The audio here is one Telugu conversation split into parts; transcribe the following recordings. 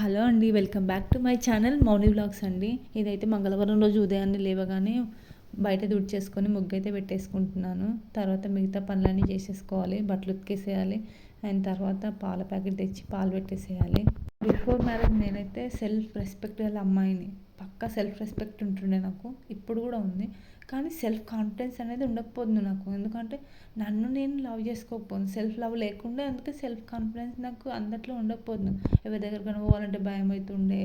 హలో అండి welcome back to my channel Mouni blogs అండి. ఇదైతే మంగళవారం రోజు ఉదయాన్నే లేవగానే బయట దుడిచేసుకొని ముగ్గు అయితే పెట్టేసుకుంటున్నాను. తర్వాత మిగతా పనులన్నీ చేసేసుకోవాలి బట్టలు ఉతికేసేయాలి అండ్ తర్వాత పాల ప్యాకెట్ తెచ్చి పాలు పెట్టేసేయాలి. బిఫోర్ మ్యారేజ్ నేనైతే సెల్ఫ్ రెస్పెక్ట్ గల అమ్మాయిని. పక్కా సెల్ఫ్ రెస్పెక్ట్ ఉంటుండే నాకు. ఇప్పుడు కూడా ఉంది. కానీ సెల్ఫ్ కాన్ఫిడెన్స్ అనేది ఉండకపోతుంది నాకు. ఎందుకంటే నన్ను నేను లవ్ చేసుకోకపోను. సెల్ఫ్ లవ్ లేకుండా అందుకే సెల్ఫ్ కాన్ఫిడెన్స్ నాకు అందట్లో ఉండకపోతుంది ఎవరి దగ్గర పోవాలంటే భయం అవుతుండే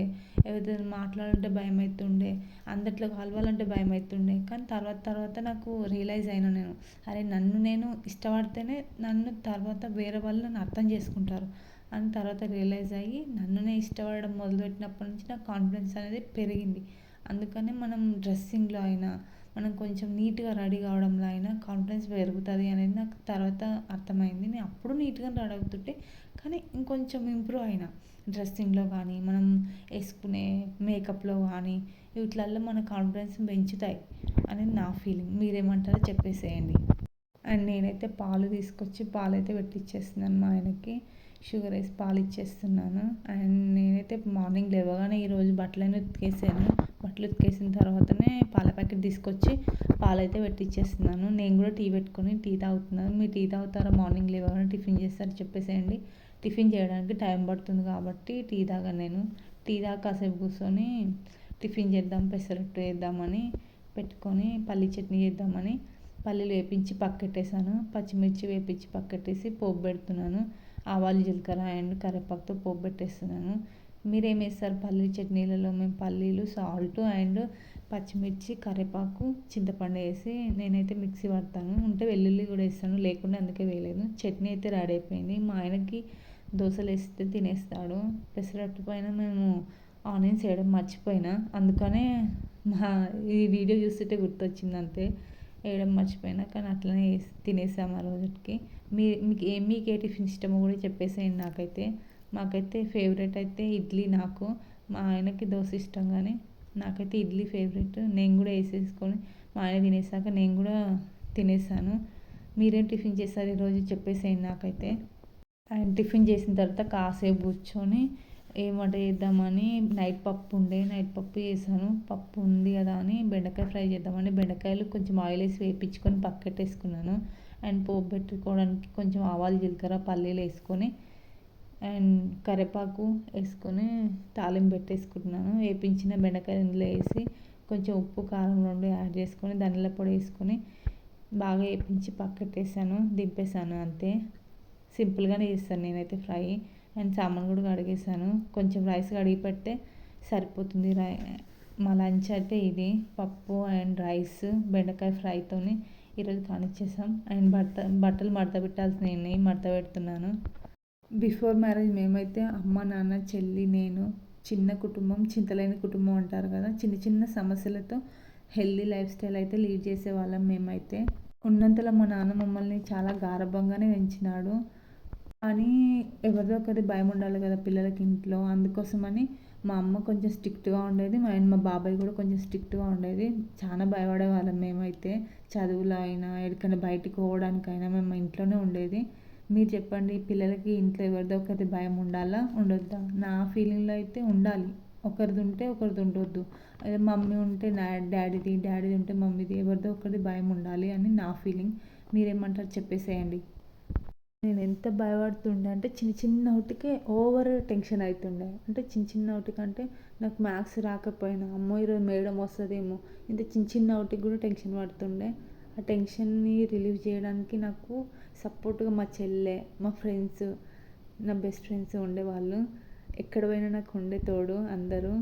ఎవరి దగ్గర మాట్లాడాలంటే భయం అవుతుండే అందట్లో కలవాలంటే భయం అవుతుండే కానీ తర్వాత తర్వాత నాకు రియలైజ్ అయినా నేను అరే నన్ను నేను ఇష్టపడితేనే నన్ను తర్వాత వేరే వాళ్ళు నన్ను అర్థం చేసుకుంటారు. అని తర్వాత రియలైజ్ అయ్యి నన్ను నేను ఇష్టపడడం మొదలుపెట్టినప్పటి నుంచి నాకు కాన్ఫిడెన్స్ అనేది పెరిగింది. అందుకనే మనం డ్రెస్సింగ్లో అయినా మనం కొంచెం నీట్గా రెడీ కావడంలో అయినా కాన్ఫిడెన్స్ పెరుగుతుంది అనేది నాకు తర్వాత అర్థమైంది. నేను అప్పుడు నీట్గా రెడీ అవుతుంటే కానీ ఇంకొంచెం ఇంప్రూవ్ అయినా. డ్రెస్సింగ్లో కానీ మనం వేసుకునే మేకప్లో కానీ వీటిలల్లో మన కాన్ఫిడెన్స్ పెంచుతాయి అనేది నా ఫీలింగ్ మీరేమంటారో చెప్పేసేయండి. అండ్ నేనైతే పాలు తీసుకొచ్చి పాలు అయితే పెట్టిచ్చేస్తున్నాను మా ఆయనకి. షుగర్ వేసి పాలు ఇచ్చేస్తున్నాను. అండ్ నేనైతే మార్నింగ్ లేవగానే ఈరోజు బట్టలన్నీ ఉతికేసాను. బట్టలు ఉతికేసిన తర్వాతనే పాల ప్యాకెట్ తీసుకొచ్చి పాలైతే పెట్టిచ్చేస్తున్నాను. నేను కూడా టీ పెట్టుకొని టీ తాగుతున్నాను. మీరు టీ తాగుతారా? మార్నింగ్ లేవగానే టిఫిన్ చేస్తారా చెప్పేసేయండి. టిఫిన్ చేయడానికి టైం పడుతుంది కాబట్టి టీ తాగాను నేను. టీ తాగా కాసేపు కూర్చొని టిఫిన్ చేద్దాం పెసరట్టు వేద్దామని పెట్టుకొని పల్లి చట్నీ చేద్దామని పల్లీలు వేపించి పక్కెట్టేసాను పచ్చిమిర్చి వేపించి పక్కెట్టేసి పోపు పెడుతున్నాను. ఆవాలు జీలకర్ర అండ్ కరివేపాకుతో పోపు పెట్టేస్తున్నాను. మీరేం వేస్తారు పల్లీ చట్నీలలో మేము పల్లీలు సాల్ట్ అండ్ పచ్చిమిర్చి కరివేపాకు చింతపండు వేసి నేనైతే మిక్సీ పడతాను ఉంటే వెల్లుల్లి కూడా వేస్తాను. లేకుండా అందుకే వేయలేదు. చట్నీ అయితే రెడీ అయిపోయింది. మా ఆయనకి దోశలు వేస్తే తినేస్తాడు. పెసరట్టు పైన మేము ఆనియన్స్ వేయడం మర్చిపోయినా. అందుకనే మా ఈ వీడియో చూస్తుంటే గుర్తొచ్చింది అంతే. వేయడం మర్చిపోయినా. కానీ అట్లనే వేసి తినేసాము ఆ రోజుకి. మీ మీకు ఏ మీకు ఏ టిఫిన్ ఇష్టమో కూడా చెప్పేసేయండి నాకైతే. మాకైతే ఫేవరెట్ అయితే ఇడ్లీ నాకు. మా ఆయనకి దోశ ఇష్టం కానీ నాకైతే ఇడ్లీ ఫేవరెట్. నేను కూడా వేసేసుకొని మా ఆయన తినేసాక నేను కూడా తినేసాను. మీరేం టిఫిన్ చేస్తారు ఈరోజు చెప్పేసేయండి నాకైతే. అండ్ టిఫిన్ చేసిన తర్వాత కాసేపు కూర్చొని ఏం వంట చేద్దామని నైట్ పప్పు ఉండే నైట్ పప్పు చేశాను. పప్పు ఉంది కదా అని బెండకాయ ఫ్రై చేద్దామని బెండకాయలు కొంచెం ఆయిల్ వేసి వేయించుకొని పక్కెట్టేసుకున్నాను అండ్ పోపు పెట్టుకోవడానికి కొంచెం ఆవాలు జీలకర్ర పల్లీలు వేసుకొని అండ్ కరివేపాకు వేసుకొని తాలింపు పెట్టేసుకుంటున్నాను. వేపించిన బెండకాయ ఇందులో వేసి కొంచెం ఉప్పు కారం రెండు యాడ్ చేసుకొని ధనియాల పొడి వేసుకొని బాగా వేపించి పక్కట్టేసాను దింపేసాను అంతే. సింపుల్గానే చేస్తాను నేనైతే ఫ్రై. అండ్ సామాన్ కూడా కడిగేసాను. కొంచెం రైస్ కడిగి పెడితే సరిపోతుంది. రై మా లంచ్ అయితే ఇది. పప్పు అండ్ రైస్ బెండకాయ ఫ్రైతోని ఈరోజు కానిచ్చేసాం. అండ్ బట్ట బట్టలు మడత పెట్టాల్సిన ఉన్నాయి మడత పెడుతున్నాను. బిఫోర్ మ్యారేజ్ మేమైతే అమ్మ నాన్న చెల్లి నేను చిన్న కుటుంబం చింతలేని కుటుంబం అంటారు కదా చిన్న చిన్న సమస్యలతో హెల్దీ లైఫ్ స్టైల్ అయితే లీడ్ చేసేవాళ్ళం మేమైతే. ఉన్నంతలో మా నాన్న మమ్మల్ని చాలా గారభంగానే పెంచినాడు. కానీ ఎవరిదో ఒకరి భయం ఉండాలి కదా పిల్లలకి ఇంట్లో. అందుకోసమని మా అమ్మ కొంచెం స్ట్రిక్ట్గా ఉండేది. మా ఆయన మా బాబాయ్ కూడా కొంచెం స్ట్రిక్ట్గా ఉండేది. చాలా భయపడే వాళ్ళం మేమైతే. చదువులో అయినా ఎక్కడికైనా బయటికి పోవడానికైనా మేము ఇంట్లోనే ఉండేది. మీరు చెప్పండి పిల్లలకి ఇంట్లో ఎవరిదో ఒకరిది భయం ఉండాలా ఉండొద్దా? నా ఫీలింగ్లో అయితే ఉండాలి. ఒకరిది ఉంటే ఒకరిది ఉండొద్దు. అదే మమ్మీ ఉంటే డాడీది డాడీది ఉంటే మమ్మీది ఎవరిదో ఒకరిది భయం ఉండాలి అని నా ఫీలింగ్. మీరేమంటారు? చెప్పేసేయండి. నేను ఎంత భయపడుతుండే అంటే చిన్న చిన్న ఒకటికే ఓవర్ టెన్షన్ అవుతుండే అంటే చిన్న చిన్న ఒకటికి నాకు మ్యాథ్స్ రాకపోయినా అమ్మో ఈరోజు మేడం వస్తుందేమో ఇంత చిన్న చిన్న ఒకటికి కూడా టెన్షన్ పడుతుండే. ఆ టెన్షన్ని రిలీవ్ చేయడానికి నాకు సపోర్ట్గా మా చెల్లె మా ఫ్రెండ్స్ నా బెస్ట్ ఫ్రెండ్స్ ఉండేవాళ్ళు. ఎక్కడ పోయినా నాకు ఉండే తోడు అందరూ.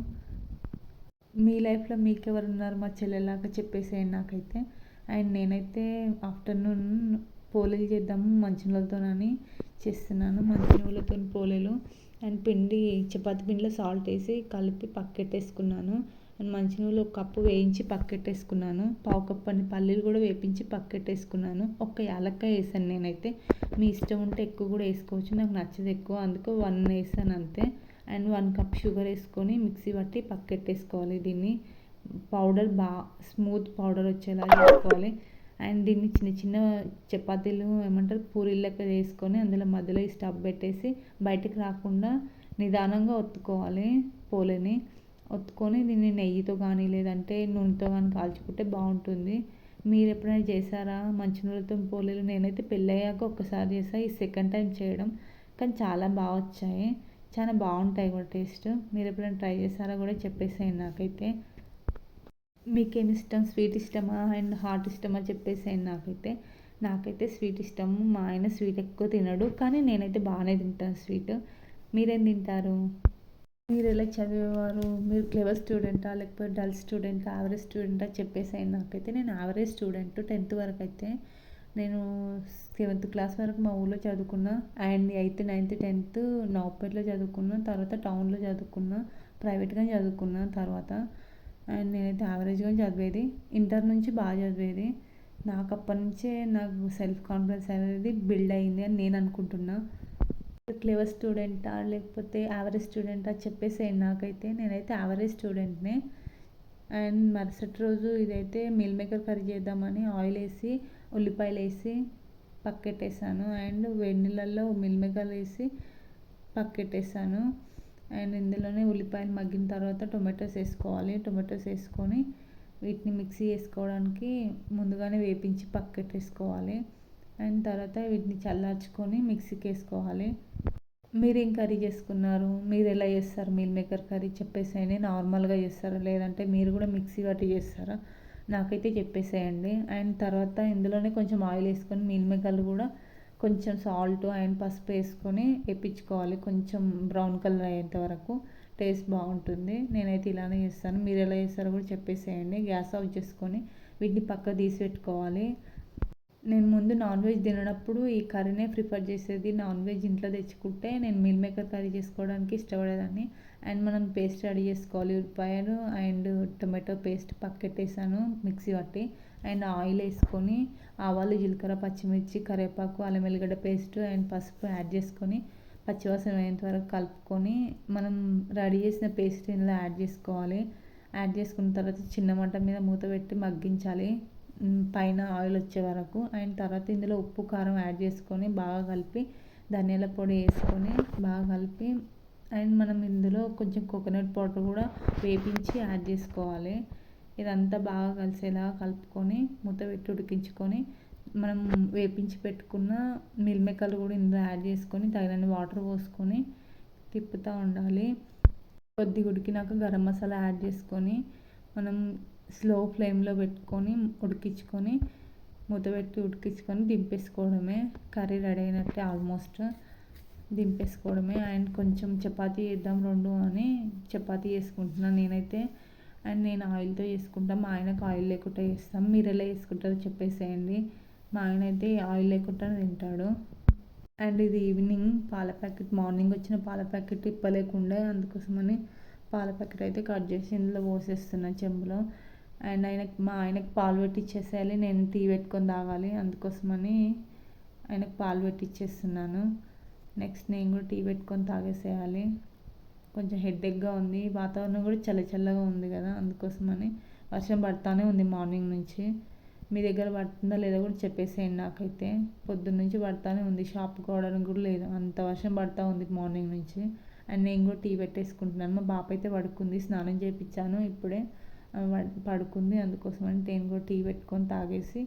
మీ లైఫ్లో మీకు ఎవరు ఉన్నారు మా చెల్లెలాగా చెప్పేసేయండి నాకైతే. అండ్ నేనైతే ఆఫ్టర్నూన్ పోలేలు చేద్దాము మంచినీళ్ళతోనని చేస్తున్నాను. మంచినీళ్ళతో పోలేలు అండ్ పిండి చపాతి పిండిలో సాల్ట్ వేసి కలిపి పక్కెట్టేసుకున్నాను. అండ్ మంచినీళ్ళు ఒక కప్పు వేయించి పక్కెట్టేసుకున్నాను. పావు కప్పు అన్ని పల్లీలు కూడా వేపించి పక్కెట్టేసుకున్నాను. ఒక యాలక్కాయ వేసాను నేనైతే. మీ ఇష్టం ఉంటే ఎక్కువ కూడా వేసుకోవచ్చు. నాకు నచ్చదు ఎక్కువ అందుకు వన్ వేసాను అంతే. అండ్ వన్ కప్ షుగర్ వేసుకొని మిక్సీ పట్టి పక్కెట్టేసుకోవాలి దీన్ని. పౌడర్ బాగా స్మూత్ పౌడర్ వచ్చేలా చేసుకోవాలి అండ్ దీన్ని చిన్న చిన్న చపాతీలు ఏమంటారు పూరీలు చేసుకొని అందులో మధ్యలో ఈ స్టవ్ పెట్టేసి బయటికి రాకుండా నిదానంగా ఒత్తుకోవాలి పోలేని. ఒత్తుకొని దీన్ని నెయ్యితో కానీ లేదంటే నూనెతో కానీ కాల్చుకుంటే బాగుంటుంది. మీరు ఎప్పుడైనా చేశారా? మంచి నూనెతో పోలేలు నేనైతే పెళ్ళయ్యాక ఒక్కసారి చేసా ఈ సెకండ్ టైం చేయడం. కానీ చాలా బాగా వచ్చాయి. చాలా బాగుంటాయి కూడా టేస్ట్. మీరు ఎప్పుడైనా ట్రై చేశారా కూడా చెప్పేసేయండి నాకైతే. మీకేమి ఇష్టం స్వీట్ ఇష్టమా? అండ్ హాట్ ఇష్టమా? చెప్పేసేయండి నాకైతే నాకైతే స్వీట్ ఇష్టము మా ఆయన స్వీట్ ఎక్కువ తినడు. కానీ నేనైతే బాగానే తింటాను స్వీట్. మీరేం తింటారు? మీరు ఎలా చదివేవారు? మీరు క్లెవర్ స్టూడెంటా? లేకపోతే డల్ స్టూడెంటా? యావరేజ్ స్టూడెంటా? చెప్పేసాయండి నాకైతే నేను యావరేజ్ స్టూడెంట్. టెన్త్ వరకు అయితే నేను సెవెంత్ క్లాస్ వరకు మా ఊళ్ళో చదువుకున్నా. అండ్ ఎయిత్ నైన్త్ టెన్త్ నౌపేట్లో చదువుకున్నా. తర్వాత టౌన్లో చదువుకున్నా. ప్రైవేట్గా చదువుకున్నా తర్వాత. అండ్ నేనైతే యావరేజ్గా చదివేది. ఇంటర్ నుంచి బాగా చదివేది. నాకు అప్పటి నుంచే నాకు సెల్ఫ్ కాన్ఫిడెన్స్ అనేది బిల్డ్ అయింది అని నేను అనుకుంటున్నా. క్లేవర్ స్టూడెంటా లేకపోతే యావరేజ్ స్టూడెంటా చెప్పేసేయండి నాకైతే. నేనైతే యావరేజ్ స్టూడెంట్నే అండ్ మరుసటి రోజు ఇదైతే మిల్ మేకర్ కర్రీ చేద్దామని ఆయిల్ వేసి ఉల్లిపాయలు వేసి పక్కెట్టేసాను. అండ్ వేడి నీళ్ళల్లో మిల్ మేకర్ వేసి పక్కెట్టేసాను. అండ్ ఇందులోనే ఉల్లిపాయలు మగ్గిన తర్వాత టొమాటోస్ వేసుకోవాలి. టొమాటోస్ వేసుకొని వీటిని మిక్సీ వేసుకోవడానికి ముందుగానే వేపించి పక్కకెట్టేసుకోవాలి అండ్ తర్వాత వీటిని చల్లార్చుకొని మిక్సీకి వేసుకోవాలి. మీరు ఏం కర్రీ చేసుకున్నారు? మీరు ఎలా చేస్తారు? మీల్ మేకర్ కర్రీ చెప్పేసేయండి. నార్మల్గా చేస్తారా? లేదంటే మీరు కూడా మిక్సీ పట్టి చేస్తారా? నాకైతే చెప్పేసేయండి. అండ్ తర్వాత ఇందులోనే కొంచెం ఆయిల్ వేసుకొని మీల్ మేకర్లు కూడా కొంచెం సాల్ట్ అండ్ పసుపు వేసుకొని వేపించుకోవాలి. కొంచెం బ్రౌన్ కలర్ అయ్యేంత వరకు. టేస్ట్ బాగుంటుంది. నేనైతే ఇలానే చేస్తాను. మీరు ఎలా చేస్తారో కూడా చెప్పేసేయండి. గ్యాస్ ఆఫ్ చేసుకొని వీటిని పక్క తీసి పెట్టుకోవాలి. నేను ముందు నాన్ వెజ్ తినప్పుడు ఈ కర్రీనే ప్రిఫర్ చేసేది నాన్ వెజ్ ఇంట్లో తెచ్చుకుంటే నేను మిల్ మేకర్ కర్రీ చేసుకోవడానికి ఇష్టపడేదాన్ని. అండ్ మనం పేస్ట్ రెడీ చేసుకోవాలి. ఉల్లిపాయలు అండ్ టొమాటో పేస్ట్ పక్కెట్టేసాను మిక్సీ పట్టి. అండ్ ఆయిల్ వేసుకొని ఆవాలు జీలకర్ర పచ్చిమిర్చి కరివేపాకు అల్లం వెల్లిగడ్డ పేస్ట్ అండ్ పసుపు యాడ్ చేసుకొని పచ్చివాసన అయ్యేంత వరకు కలుపుకొని మనం రెడీ చేసిన పేస్ట్ ఇందులో యాడ్ చేసుకోవాలి. యాడ్ చేసుకున్న తర్వాత చిన్న మంట మీద మూత పెట్టి మగ్గించాలి. పైన ఆయిల్ వచ్చే వరకు. అండ్ తర్వాత ఇందులో ఉప్పు కారం యాడ్ చేసుకొని బాగా కలిపి ధనియాల పొడి వేసుకొని బాగా కలిపి అండ్ మనం ఇందులో కొంచెం కోకోనట్ పౌడర్ కూడా వేపించి యాడ్ చేసుకోవాలి. ఇదంతా బాగా కలిసేలా కలుపుకొని మూత పెట్టి ఉడికించుకొని మనం వేపించి పెట్టుకున్న మిల్ మేకర్లు కూడా ఇందులో యాడ్ చేసుకొని తగినన్ని వాటర్ పోసుకొని తిప్పుతూ ఉండాలి. కొద్దిగా ఉడికినాక గరం మసాలా యాడ్ చేసుకొని మనం స్లో ఫ్లేమ్లో పెట్టుకొని ఉడికించుకొని మూత పెట్టి ఉడికించుకొని దింపేసుకోవడమే. కర్రీ రెడీ అయినట్టే ఆల్మోస్ట్ దింపేసుకోవడమే. అండ్ కొంచెం చపాతీ చేద్దాం రెండు అని చపాతీ చేసుకుంటున్నాను నేనైతే. అండ్ నేను ఆయిల్తో చేసుకుంటాం మా ఆయనకు ఆయిల్ లేకుండా చేస్తాం. మీరు ఎలా చేసుకుంటారో చెప్పేసేయండి. మా ఆయన అయితే ఆయిల్ లేకుండా తింటాడు. అండ్ ఇది ఈవినింగ్ పాల ప్యాకెట్ మార్నింగ్ వచ్చిన పాల ప్యాకెట్ ఇప్పలేకుండా. అందుకోసమని పాల ప్యాకెట్ అయితే కట్ చేసి ఇందులో పోసేస్తున్నా చెంబులో. అండ్ ఆయనకు మా ఆయనకు పాలు పెట్టిచ్చేసేయాలి. నేను టీ పెట్టుకొని తాగాలి. అందుకోసమని ఆయనకు పాలు పెట్టిచ్చేస్తున్నాను. నెక్స్ట్ నేను కూడా టీ పెట్టుకొని తాగేసేయాలి. కొంచెం హెడ్ఏక్గా ఉంది. వాతావరణం కూడా చల్ల చల్లగా ఉంది కదా అందుకోసమని వర్షం పడతానే ఉంది మార్నింగ్ నుంచి. మీ దగ్గర పడుతుందా లేదా కూడా చెప్పేసేయండి నాకైతే. పొద్దున్న నుంచి పడతానే ఉంది. షాప్ కోవడానికి కూడా లేదు. అంత వర్షం పడతా ఉంది మార్నింగ్ నుంచి. అండ్ నేను కూడా టీ పెట్టేసుకుంటున్నాను. మా బాప అయితే పడుకుంది. స్నానం చేయించాను ఇప్పుడే. పడుకుంది. అందుకోసమని నేను కూడా టీ పెట్టుకొని తాగేసి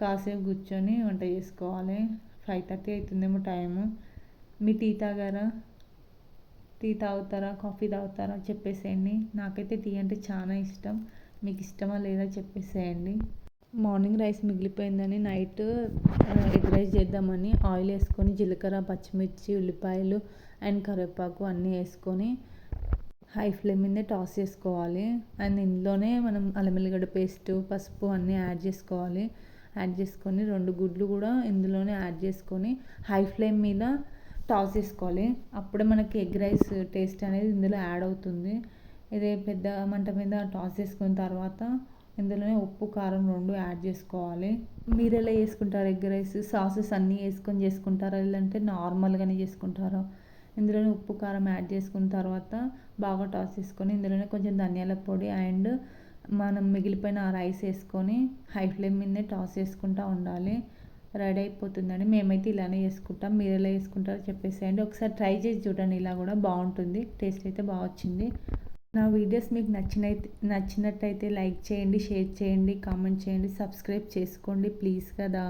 కాసేపు కూర్చొని వంట చేసుకోవాలి. ఫైవ్ థర్టీ అవుతుందేమో టైము. మీ టీ తాగారా? టీ తాగుతారా కాఫీ తాగుతారా చెప్పేసేయండి. నాకైతే టీ అంటే చాలా ఇష్టం. మీకు ఇష్టమా లేదా చెప్పేసేయండి. మార్నింగ్ రైస్ మిగిలిపోయిందని నైట్ ఎగ్ రైస్ చేద్దామని ఆయిల్ వేసుకొని జీలకర్ర పచ్చిమిర్చి ఉల్లిపాయలు అండ్ కరివేపాకు అన్నీ వేసుకొని హై ఫ్లేమ్ మీద టాస్ చేసుకోవాలి. అండ్ ఇందులోనే మనం అల్లం వెల్లిగడ్డ పేస్ట్ పసుపు అన్నీ యాడ్ చేసుకోవాలి. యాడ్ చేసుకొని రెండు గుడ్లు కూడా ఇందులోనే యాడ్ చేసుకొని హై ఫ్లేమ్ మీద టాస్ చేసుకోవాలి అప్పుడే మనకి ఎగ్ రైస్ టేస్ట్ అనేది ఇందులో యాడ్ అవుతుంది. ఇదే పెద్ద మంట మీద టాస్ చేసుకున్న తర్వాత ఇందులోనే ఉప్పు కారం రెండు యాడ్ చేసుకోవాలి. మీరు ఎలా చేసుకుంటారు ఎగ్ రైస్? సాసెస్ అన్నీ వేసుకొని చేసుకుంటారా? లేదంటే నార్మల్గానే చేసుకుంటారా? ఇందులోనే ఉప్పు కారం యాడ్ చేసుకున్న తర్వాత బాగా టాస్ చేసుకొని ఇందులోనే కొంచెం ధనియాల పొడి అండ్ మనం మిగిలిపోయిన రైస్ వేసుకొని హై ఫ్లేమ్ మీదనే టాస్ చేసుకుంటూ ఉండాలి. రెడీ అయిపోతుందని మేమైతే ఇలానే చేసుకుంటాం. మీరు ఎలా చేసుకుంటారో చెప్పేసేయండి. ఒకసారి ట్రై చేసి చూడండి. ఇలా కూడా బాగుంటుంది. టేస్ట్ అయితే బాగా వచ్చింది. నా వీడియోస్ మీకు నచ్చినైతే నచ్చినట్టయితే లైక్ చేయండి షేర్ చేయండి కామెంట్ చేయండి సబ్స్క్రైబ్ చేసుకోండి ప్లీజ్ కదా.